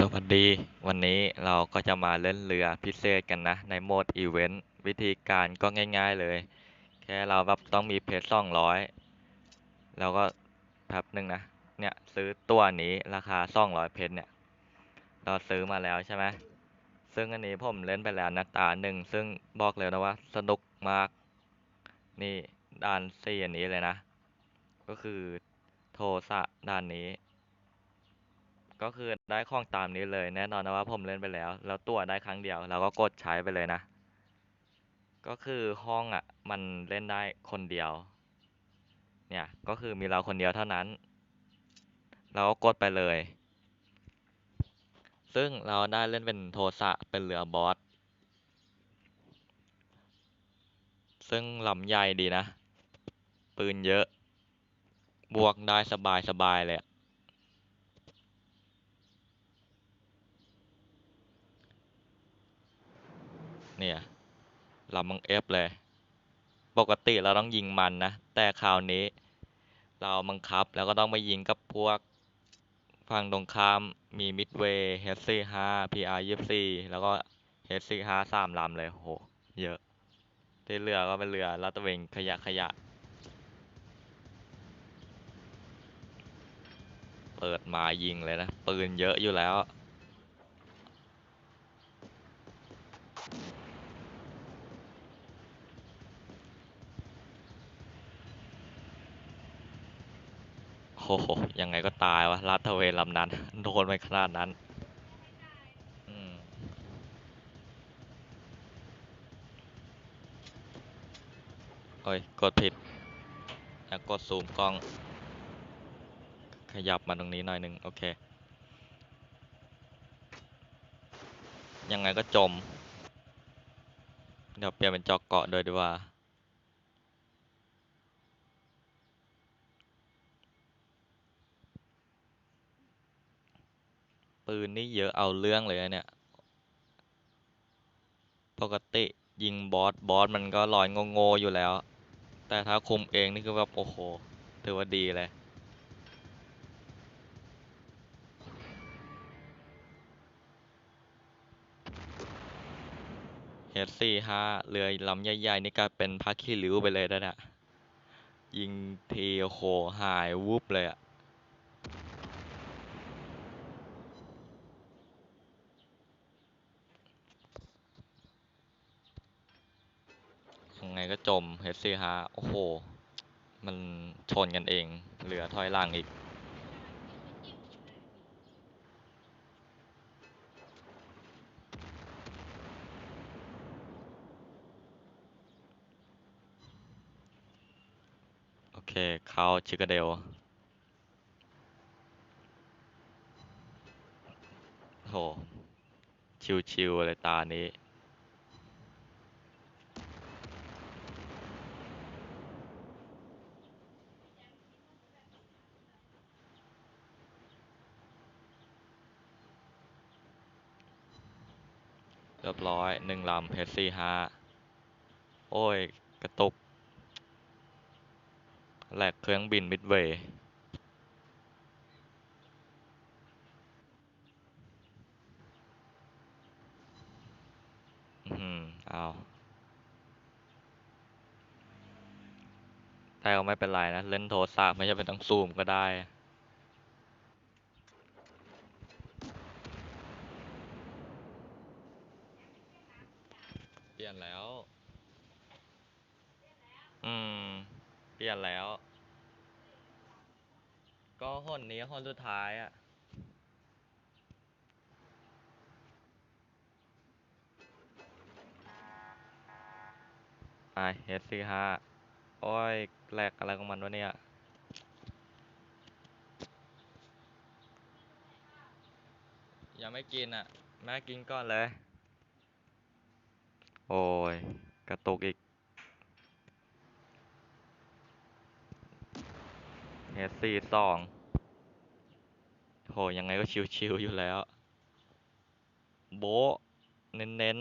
สวัสดีวันนี้เราก็จะมาเล่นเรือพิเศษกันนะ ในโหมดอีเวนต์วิธีการก็ง่าย ๆเลย แค่เราแบบต้องมีเพชรสองร้อยแล้วก็แป๊บหนึ่งนะ เนี่ยซื้อตัวนี้ราคาสองร้อยเพชรเนี่ย เราซื้อมาแล้วใช่ไหมซึ่งอันนี้ผมเล่นไปแล้วนะตาหนึ่งซึ่งบอกเลยนะว่าสนุกมาก นี่ด่านสี่อันนี้เลยนะ ก็คือโทสะด่านนี้ ก็คือได้ของตามนี้เลย แน่นอนนะว่าผมเล่นไปแล้ว แล้วตัวได้ครั้งเดียวเราก็กดใช้ไปเลยนะ ก็คือห้องอะ มันเล่นได้คนเดียว เนี่ยก็คือมีเราคนเดียวเท่านั้น เราก็กดไปเลย ซึ่งเราได้เล่นเป็นโทสะเป็นเรือบอสซึ่งลำใหญ่ดีนะ ปืนเยอะ บวกได้สบายสบายเลยอะ เนี่ยลำมังเอฟเลย ปกติเราต้องยิงมันนะ แต่คราวนี้ เราบังคับแล้วก็ต้องไปยิงกับพวกฝั่งตรงข้ามมีมิดเวย์เฮดซี่ห้าพีอาร์ยี่สี่แล้วก็เฮดซี่ห้าสามลำเลยโห เยอะที่เรือก็เป็นเรือลาดตะเวนขยะขยะ เปิดมายิงเลยนะ ปืนเยอะอยู่แล้ว โอ้โห ยังไงก็ตายวะลาดตระเวนลำนั้น โดนไปขนาดนั้นโอ้ย กดผิดอยากกดซูมกล้อง ขยับมาตรงนี้หน่อยหนึ่งโอเค ยังไงก็จม เดี๋ยวเปลี่ยนเป็นจอกเกาะโดยดีกว่า ปืนนี่เยอะเอาเรื่องเลยนะเนี่ย ปกติยิงบอส บอสมันก็ลอยโง่ๆอยู่แล้ว แต่ถ้าคุมเองนี่คือแบบโอ้โห ถือว่าดีเลย เฮดสี่ห้าเรือลำใหญ่ๆ นี่กลายเป็นผ้าขี้ริ้วไปเลยนะเนี่ยยิงทีโอ้โหหายวุบเลยอะ ไงก็จมเฮดสี่ห้าโอ้โห มันชนกันเองเรือถอยหล่างอีก โอเค เข้าชิคาเดลโห ชิวๆเลยตานี้ รียบร้อยหนึ่งลำเพชรสี่ห้าโอ้ย กระตุก แหลกเครื่องบินมิดเวย์อืมเอาแต่ก็ไม่เป็นไรนะ เล่นโทรศัพท์ไม่จำเป็นต้องซูมก็ได้ ลี่ยนแล้ว อืม เปลี่ยนแล้ว ก็หนนี้หนสุดท้ายอะ ไปเฮดสี่ห้าโอ้ยแหลกอะไรของมันวะเนี่ยยังไม่กินอะ แม่กินก่อนเลย โอ้ย กระตุกอีกเฮดสี่สองโหยังไงก็ชิวๆอยู่แล้ว โบะเน้น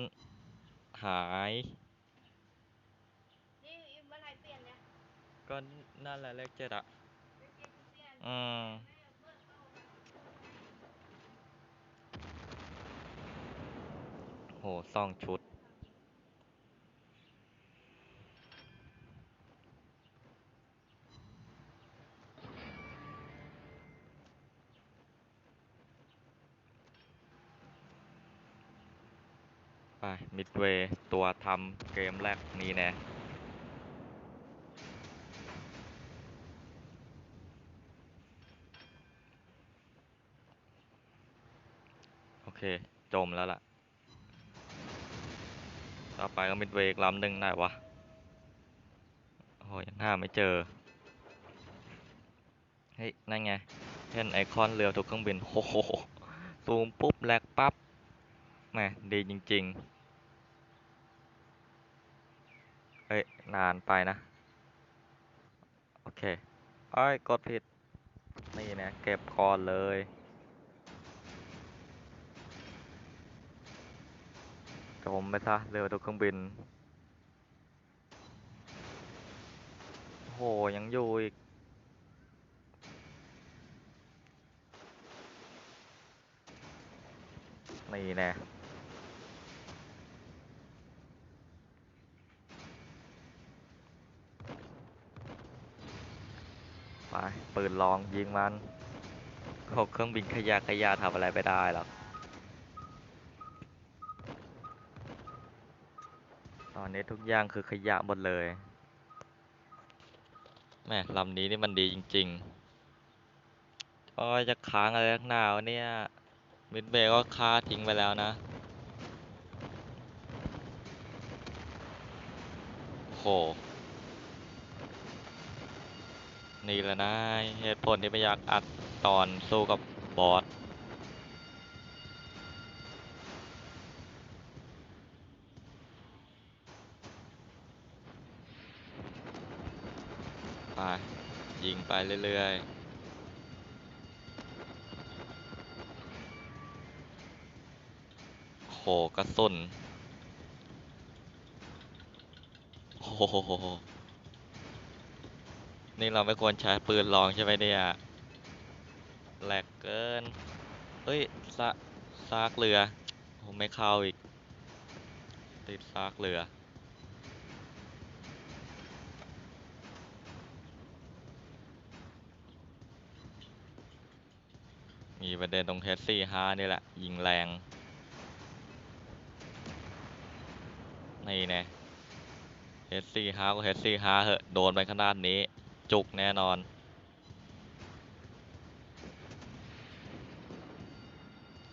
ๆ หาย นี่เมื่อไหรเปลี่ยนเนี่ยก็นั่นแหละเลขเจ็ดอะเปลี่ยนเปลี่ยนอืมหสองชุด ไป มิดเวย์ ทำเกมแรกนี้แน่โอเค จมแล้วล่ะ ต่อไปก็มิดเวกลำหนึ่งไหนวะโอ้ยยังหาไม่เจอ เฮ้ย นั่นไงเห็นไอคอนเรือทุกเครื่องบินโอ้โหซูมปุ๊บแลกปั๊บแหมดีจริง ๆ เอ้ย นานไปนะ โอเคเอ้ย กดผิด นี่นะ เก็บก่อนเลยจมไปซะ เรือทุกเครื่องบิน โห ยังอยู่อีกนี่น่ ไปปืนลองยิงมันโอ้เครื่องบินขยะขยะทำอะไรไม่ได้หรอกตอนนี้ทุกอย่างคือขยะหมดเลยแม่ลำนี้นี่มันดีจริงๆโอ้ยจะค้างอะไรนักหนาวเนี่ย มิดเบก็ค่าทิ้งไปแล้วนะ โห นี่แหละนะเหตุผลที่ไม่อยากอัดตอนสู้กับบอสไปยิงไปเรื่อย ๆโหกระสุนโอ้โห นี่เราไม่ควรใช้ปืนลองใช่ไหมเนี่ยแหลกเกิน เฮ้ยซะซากเรือผมไม่เข้าอีก ติดซากเรือ มีประเด็นตรงเทสซี่ห้านี่แหละ ยิงแรง นี่แน่เทสซี่ห้าก็เทสซี่ห้าเหอะ โดนไปขนาดนี้ จุกแน่นอน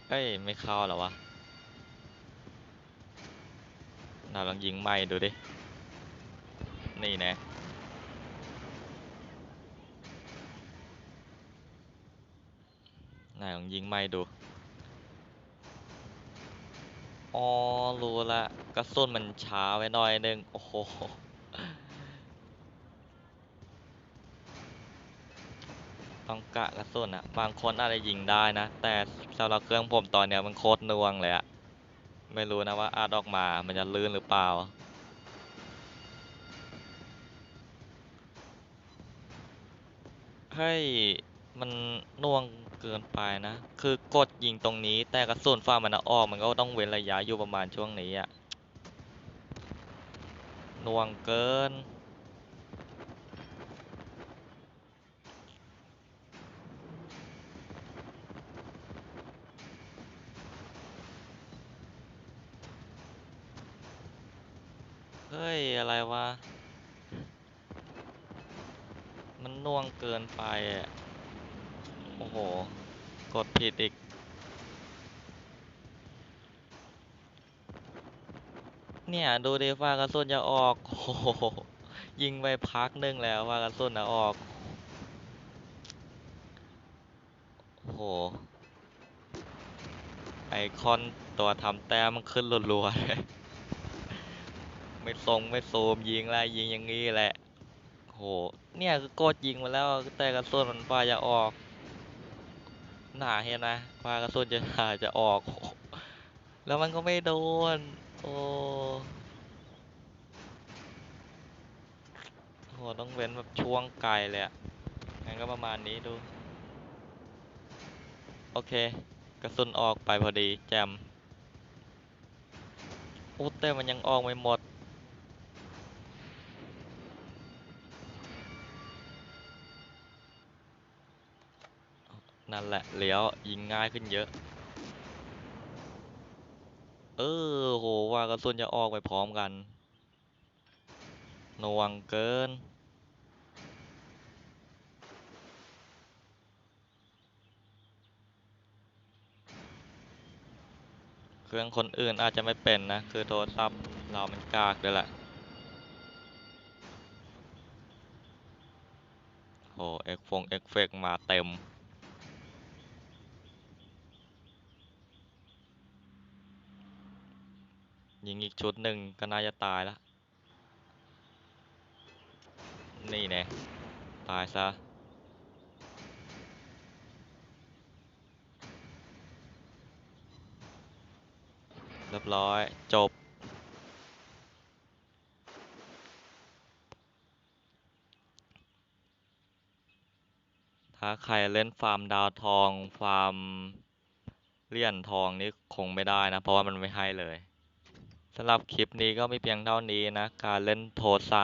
เฮ้ย ไม่เข้าหรอวะน่าลองยิงใหม่ดูดิ นี่น่น่าลองยิงใหม่ดู อ๋อ รู้ละกระสุนมันช้าไปหน่อยนึง โอ้โห ต้องกะกระสุนอะบางคนอาจจะยิงได้นะ แต่สำหรับเครื่องผมตอนเนี้ยมันโคตรน่วงเลยอะไม่รู้นะว่าอาดออกมา มันจะลื่นหรือเปล่าเฮ้ยมันน่วงเกินไปนะ คือกดยิงตรงนี้ แต่กระสุนฝั่งมันอาออกมันก็ต้องเว้นระยะอยู่ประมาณช่วงนี้อะน่วงเกิน ฮ้ย อะไรวะ มันน่วงเกินไปอะ โอ้โห กดผิดอีก เนี่ย ดูดิว่ากระสุนจะออกโอ้โหยิงไปพักหนึงแล้วว่ากระสุนจะออก โอ้โห ไอคอนตัวทำแต้มมันขึ้นรัวๆเลย ไม่ทรงไม่ซูมยิงแล้วยิงอย่างงี้แหละโหเนี่ยคือกดยิงมาแล้วแต่กระสุนมันฝ่าจะออก หนาเห็นนะฝ่ากระสุนจะหาจะออก แล้วมันก็ไม่โดน โอ้โหต้องเว้นแบบช่วงไกลเลยอะงั้นก็ประมาณนี้ดู โอเค กระสุนออกไปพอดีแจมโอ้แต่มันยังออกไม่หมด แหละเลี้ยวยิงง่ายขึ้นเยอะ เออโหว่ากระสุนจะออกไปพร้อมกันนวงเกิน เครื่องคนอื่นอาจจะไม่เป็นนะ คือโทรศัพท์เรามันกากด้วยแหละโหเอ็กฟงเอ็กเฟกมาเต็ม ยิงอีกชุดหนึ่งก็น่าจะตายแล้วนี่แน่ตายซะเรียบร้อย จบ ถ้าใครเล่นฟาร์มดาวทอง ฟาร์มเหรียญทองนี่คงไม่ได้นะ เพราะว่ามันไม่ให้เลย สำหรับคลิปนี้ก็ไม่เพียงเท่านี้นะ การเล่นโทสะ